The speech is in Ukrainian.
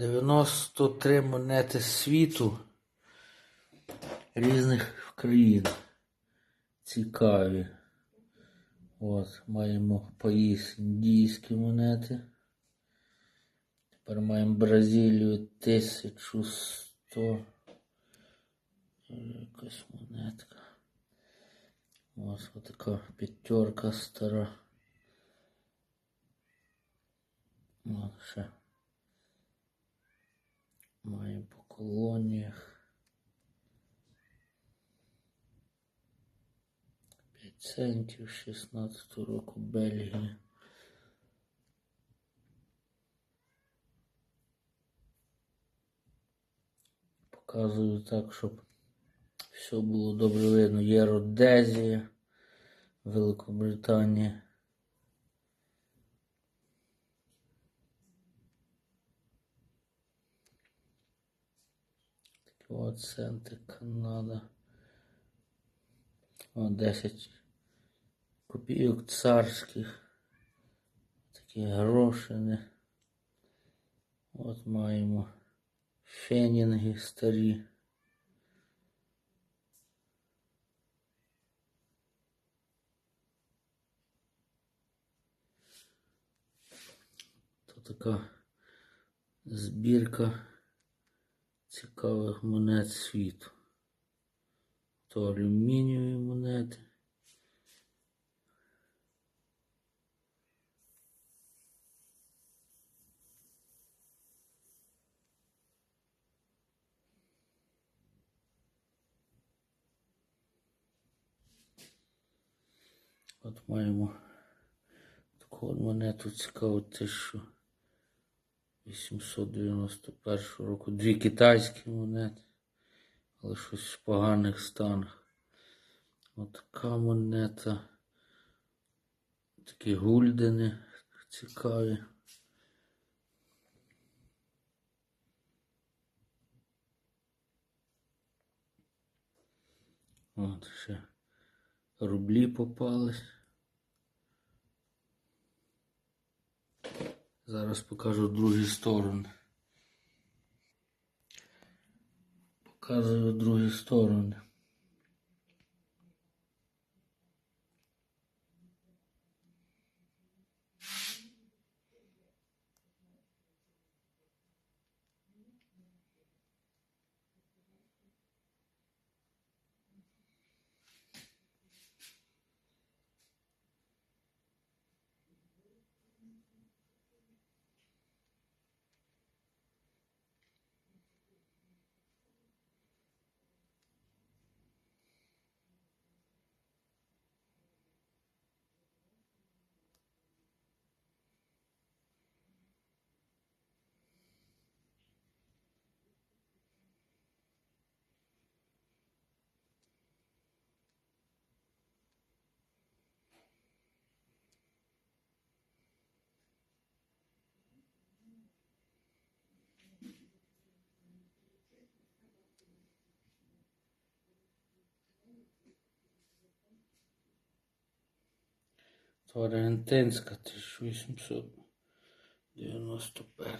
93 монети світу різних країн. Цікаві. От, маємо паїс індійські монети. Тепер маємо Бразилію 1100. Якась монетка. Ось така п'ятерка стара. От ще. Маємо по колоніях. 5 центів 16 року Бельгія. Показую так, щоб все було добре видно. Є Родезія, Великобританія. О, центи Канада. О, 10 копійок царських. Такі грошини. От маємо фенінги старі. То така збірка цікавих монет світу. То алюмінієві монети. От маємо таку монету цікаву 1891 року. Дві китайські монети, але щось в поганих станах. От така монета. Такі гульдени цікаві. От ще рублі попались. Зараз покажу другі сторони. Показую другі сторони. То аргентинська 1891.